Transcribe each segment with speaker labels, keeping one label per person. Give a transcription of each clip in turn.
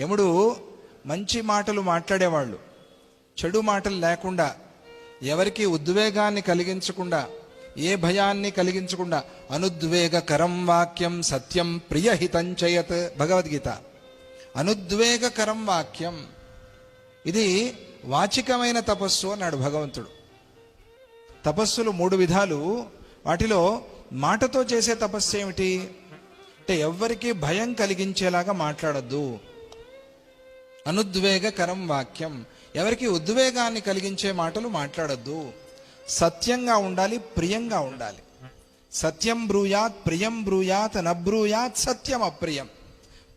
Speaker 1: యముడు మంచి మాటలు మాట్లాడేవాళ్ళు చెడు మాటలు లేకుండా ఎవరికి ఉద్వేగాన్ని కలిగించకుండా ఏ భయాన్ని కలిగించకుండా అనుద్వేగకరం వాక్యం సత్యం ప్రియహితం చేయత్ భగవద్గీత. అనుద్వేగకరం వాక్యం. ఇది వాచికమైన తపస్సు అన్నాడు భగవంతుడు. తపస్సులు మూడు విధాలు. వాటిలో మాటతో చేసే తపస్సు ఏమిటి? అంటే ఎవ్వరికి భయం కలిగించేలాగా మాట్లాడద్దు. అనుద్వేగకరం వాక్యం. ఎవరికి ఉద్వేగాన్ని కలిగించే మాటలు మాట్లాడద్దు. సత్యంగా ఉండాలి ప్రియంగా ఉండాలి. సత్యం బ్రూయాత్ ప్రియం బ్రూయాత్ నబ్రూయాత్ సత్యం అప్రియం.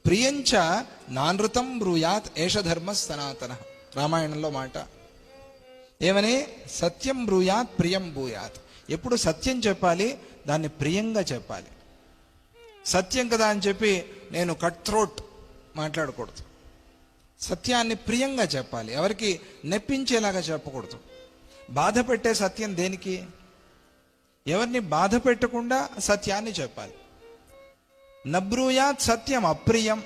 Speaker 1: ప్రియంచ నానృతం బ్రూయాత్ ఏషధర్మ సనాతన. రామాయణంలో మాట. ఏమని? సత్యం బ్రూయాత్ ప్రియం భూయాత్ ఎప్పుడు సత్యం చెప్పాలి దాన్ని ప్రియంగా చెప్పాలి. సత్యం కదా అని చెప్పి నేను కట్ థ్రోట్ మాట్లాడకూడదు. సత్యాన్ని ప్రియంగా చెప్పాలి. ఎవరికి నెప్పించేలాగా చెప్పకూడదు. బాధ పెట్టే సత్యం దేనికి? ఎవరిని బాధ పెట్టకుండా సత్యాన్ని చెప్పాలి. నబ్రూయాత్ సత్యం అప్రియం.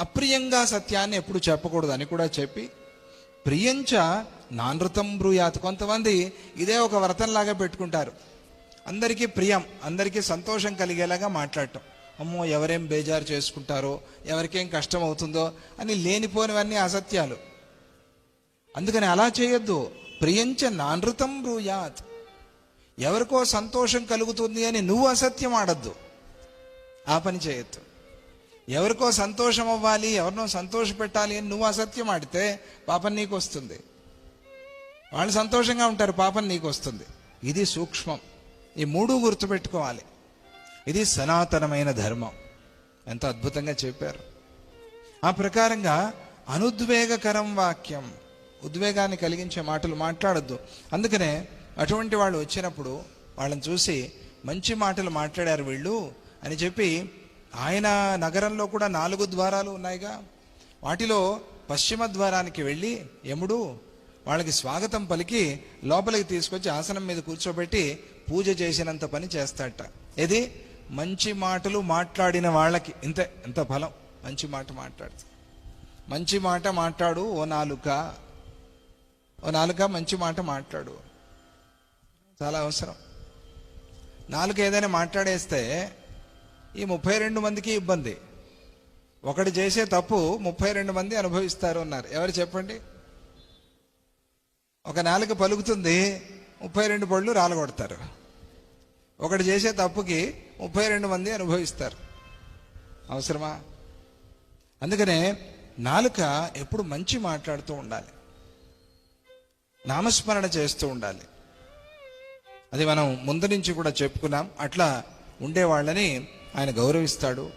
Speaker 1: అప్రియంగా సత్యాన్ని ఎప్పుడు చెప్పకూడదు అని కూడా చెప్పి ప్రియంచ నానృతం బ్రూయాత్. కొంతమంది ఇదే ఒక వ్రతంలాగా పెట్టుకుంటారు. అందరికీ ప్రియం అందరికీ సంతోషం కలిగేలాగా మాట్లాడటం. అమ్మో ఎవరేం బేజారు చేసుకుంటారో ఎవరికేం కష్టం అవుతుందో అని లేనిపోనివన్నీ అసత్యాలు. అందుకని అలా చేయొద్దు. ప్రియంచ నానృతం బ్రూయాత్. ఎవరికో సంతోషం కలుగుతుంది అని నువ్వు అసత్యం ఆడద్దు. ఆ పని చేయొద్దు. ఎవరికో సంతోషం అవ్వాలి ఎవరినో సంతోష పెట్టాలి అని నువ్వు అసత్యం ఆడితే పాపం నీకు వస్తుంది వాళ్ళు సంతోషంగా ఉంటారు పాపం నీకు వస్తుంది ఇది సూక్ష్మం. ఈ మూడు గుర్తుపెట్టుకోవాలి. ఇది సనాతనమైన ధర్మం. ఎంత అద్భుతంగా చెప్పారు. ఆ ప్రకారంగా అనుద్వేగకరం వాక్యం ఉద్వేగాన్ని కలిగించే మాటలు మాట్లాడొద్దు. అందుకనే అటువంటి వాళ్ళు వచ్చినప్పుడు వాళ్ళని చూసి మంచి మాటలు మాట్లాడారు వీళ్ళు అని చెప్పి ఆయన నగరంలో కూడా నాలుగు ద్వారాలు ఉన్నాయిగా. వాటిలో పశ్చిమ ద్వారానికి వెళ్ళి యముడు వాళ్ళకి స్వాగతం పలికి లోపలికి తీసుకొచ్చి ఆసనం మీద కూర్చోబెట్టి పూజ చేసినంత పని చేస్తాడట. ఇది మంచి మాటలు మాట్లాడిన వాళ్ళకి ఇంతే ఎంత ఫలం మంచి మాట మాట్లాడు. మంచి మాట మాట్లాడు ఓ నాలుక. ఓ నాలుక మంచి మాట మాట్లాడు. చాలా అవసరం. నాలుక ఏదైనా మాట్లాడేస్తే ఈ ముప్పై రెండు మందికి ఇబ్బంది. ఒకటి చేసే తప్పు ముప్పై రెండు మంది అనుభవిస్తారు అన్నారు. ఎవరు చెప్పండి? ఒక నాలుక పలుకుతుంది ముప్పై రెండు పళ్ళు రాలగొడతారు. ఒకటి చేసే తప్పుకి ముప్పై రెండు మంది అనుభవిస్తారు. అవసరమా? అందుకనే నాలుక ఎప్పుడు మంచి మాట్లాడుతూ ఉండాలి. నామస్మరణ చేస్తూ ఉండాలి. అది మనం ముందు నుంచి కూడా చెప్పుకున్నాం. అట్లా ఉండేవాళ్ళని ఆయన గౌరవిస్తాడు.